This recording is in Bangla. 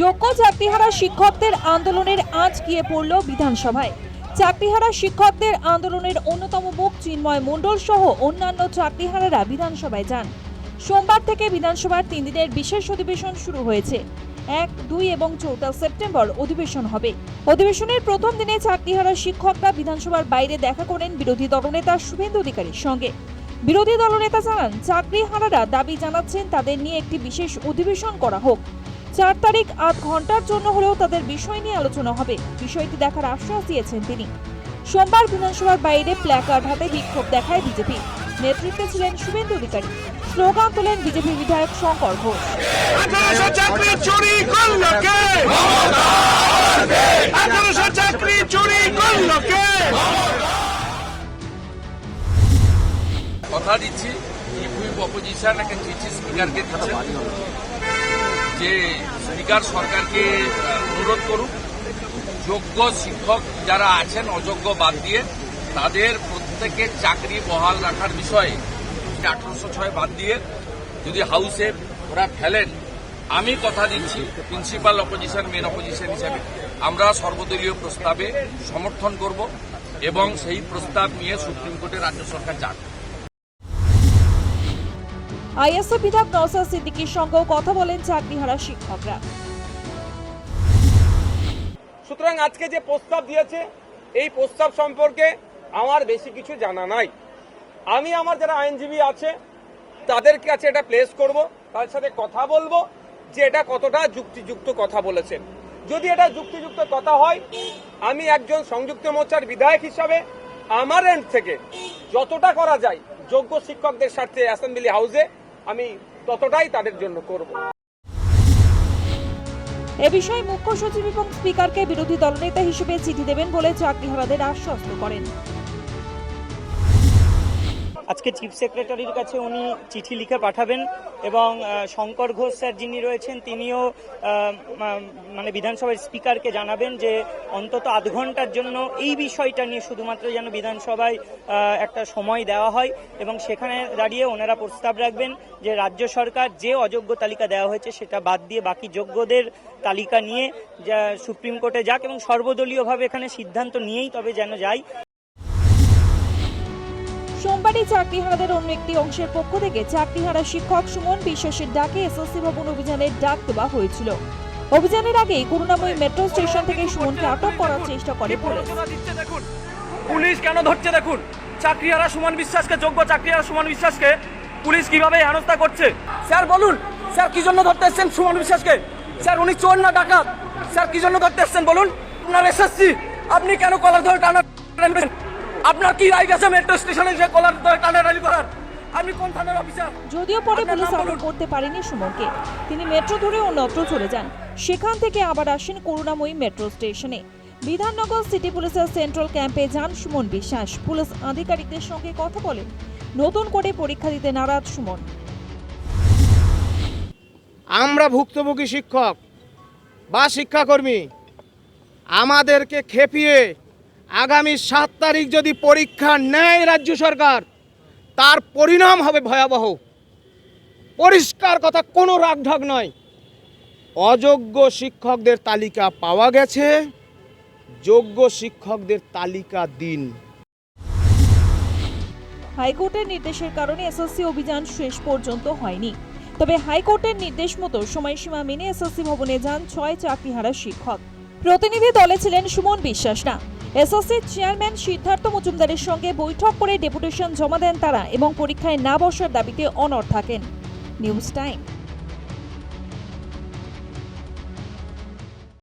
যোগ্য চাকরিহারা শিক্ষকদের আন্দোলনের আজ গিয়ে পড়ল বিধানসভায়। চাকরিহারা শিক্ষকদের আন্দোলনের অন্যতম মুখ চিন্ময় মণ্ডল সহ অন্যান্য চাকরিহারারা বিধানসভায় যান। সোমবার থেকে বিধানসভার তিন দিনের বিশেষ অধিবেশন শুরু হয়েছে। এক, দুই এবং চৌঠা সেপ্টেম্বর অধিবেশন হবে। অধিবেশনের প্রথম দিনে চাকরিহারা শিক্ষকরা বিধানসভার বাইরে দেখা করেন বিরোধী দলনেতা শুভেন্দু অধিকারীর সঙ্গে। বিরোধী দলনেতা জানান, চাকরি চাকরিহারারা দাবি জানাচ্ছেন তাদের নিয়ে একটি বিশেষ অধিবেশন করা হোক। চার তারিখ আধ ঘণ্টার জন্য হলেও তাদের বিষয় নিয়ে আলোচনা হবে। বিষয়টি দেখার আশ্বাস দিয়েছেন তিনি। সোমবার বিধানসভার বাইরে প্ল্যাকার্ড হাতে বিক্ষোভ দেখায় বিজেপি। নেতৃত্বে ছিলেন শুভেন্দু অধিকারী। স্লোগান তোলেন বিজেপি বিধায়ক শঙ্কর ঘোষ। কথা দিচ্ছি চিফ অপোজিশন একটা চিঠি স্পিকারকে দিচ্ছে যে স্পিকার সরকারকে অনুরোধ করুক যোগ্য শিক্ষক যারা আছেন অযোগ্য বাদ দিয়ে তাদের প্রত্যেকের চাকরি বহাল রাখার বিষয়ে আঠারোশো ছয় বাদ দিয়ে যদি হাউসে ওরা ফেলেন আমি কথা দিচ্ছি প্রিন্সিপাল অপোজিশন মেন অপোজিশন হিসেবে আমরা সর্বদলীয় প্রস্তাবে সমর্থন করব এবং সেই প্রস্তাব নিয়ে সুপ্রিম কোর্টে রাজ্য সরকার যাক আইএসএ বিধায়ক নওসাদ সিদ্দিকীর সঙ্গেও কথা বলেন চাকরিহারা শিক্ষকরা। সুতরাং আজকে যে প্রস্তাব দিয়েছে, এই প্রস্তাব সম্পর্কে আমার বেশি কিছু জানা নাই। আমি আমার যারা আইনজীবী আছে, তাদের কাছে এটা প্লেস করব, তাদের সাথে কথা বলব যে এটা কতটা যুক্তিযুক্ত কথা বলেছেন। যদি এটা যুক্তিযুক্ত কথা হয়, আমি একজন সংযুক্ত মোর্চার বিধায়ক হিসাবে আমার এন্ড থেকে যতটা করা যায়, যোগ্য শিক্ষকদের স্বার্থে অ্যাসেম্বলি হাউসে আমি ততটাই তাদের জন্য করব। এ বিষয়ে মুখ্য সচিব এবং স্পিকারকে বিরোধী দলনেতা হিসেবে চিঠি দেবেন বলে চাকরিহারাদের আশ্বস্ত করেন। আজকে চিফ সেক্রেটারির কাছে উনি চিঠি লিখে পাঠাবেন এবং শঙ্কর ঘোষ স্যার যিনি রয়েছেন তিনিও মানে বিধানসভার স্পিকারকে জানাবেন যে অন্তত আধ ঘণ্টার জন্য এই বিষয়টা নিয়ে শুধুমাত্র যেন বিধানসভায় একটা সময় দেওয়া হয় এবং সেখানে দাঁড়িয়ে ওনারা প্রস্তাব রাখবেন যে রাজ্য সরকার যে অযোগ্য তালিকা দেওয়া হয়েছে সেটা বাদ দিয়ে বাকি যোগ্যদের তালিকা নিয়ে, যা সুপ্রিম কোর্টে যাক এবং সর্বদলীয়ভাবে এখানে সিদ্ধান্ত নিয়েই তবে যেন যায়। সোমবারই চাকরিহারাদের অন্য একটি অংশের পক্ষ থেকে চাকরিহারা শিক্ষক সুমন বিশ্বাসের ডাকে এসএসসি ভবন অভিযানের ডাক দেওয়া হয়েছিল। অভিযানের আগে করুণাময়ী মেট্রো স্টেশন থেকে সুমনকে আটক করার চেষ্টা করে পুলিশ। পুলিশ কেন ধরছে দেখুন? চাকরিহারা সুমন বিশ্বাসকে যোগ্য চাকরিহারা সুমন বিশ্বাসকে পুলিশ কীভাবে হেনস্থা করছে? স্যার বলুন স্যার কি জন্য ধরতে এসছেন সুমন বিশ্বাসকে? স্যার উনি চোর না ডাকাত। স্যার কি জন্য ধরতে এসছেন বলুন? আপনার এসএসসি আপনি কেন কলার ধরে টানা? আপনার কি রাইট আছে মেট্রো স্টেশনে যে কলার ধরে টানাটানি করার? আপনি কোন থানার অফিসার যদিও পরে পুলিশ আটক করতে পারেনি সুমনকে। তিনি মেট্রো ধরে অন্যত্র চলে যান। সেখান থেকে আবার আসেন করুণাময়ী মেট্রো স্টেশনে বিধাননগর সিটি পুলিশের সেন্ট্রাল ক্যাম্পে যান সুমন বিশ্বাস। পুলিশ আধিকারিকদের সঙ্গে কথা বলেন। নতুন করে পরীক্ষা দিতে নারাজ সুমন। আমরা ভুক্তভোগী শিক্ষক বা শিক্ষাকর্মী আমাদেরকে খেপিয়ে আগামী সাত তারিখ যদি পরীক্ষা নেয় রাজ্য সরকার, তার পরিণাম হবে ভয়াবহ। পরিষ্কার কথা, কোনো রাগঢাক নয়। অযোগ্য শিক্ষকদের তালিকা পাওয়া গেছে। যোগ্য শিক্ষকদের তালিকা দিন। হাইকোর্টের নির্দেশের কারণে এসএসসি অভিযান শেষ পর্যন্ত হয়নি। তবে হাইকোর্টের নির্দেশ মতো সময়সীমা মেনে এসএসসি ভবনে যান ছয় চাকরিহারা শিক্ষক। প্রতিনিধি দলে ছিলেন সুমন বিশ্বাস না। এসএসসি চেয়ারম্যান সিদ্ধার্থ মজুমদারের সঙ্গে বৈঠক করে ডেপুটেশন জমা দেন তারা এবং পরীক্ষায় না বসার দাবিতে অনর থাকেন। News time.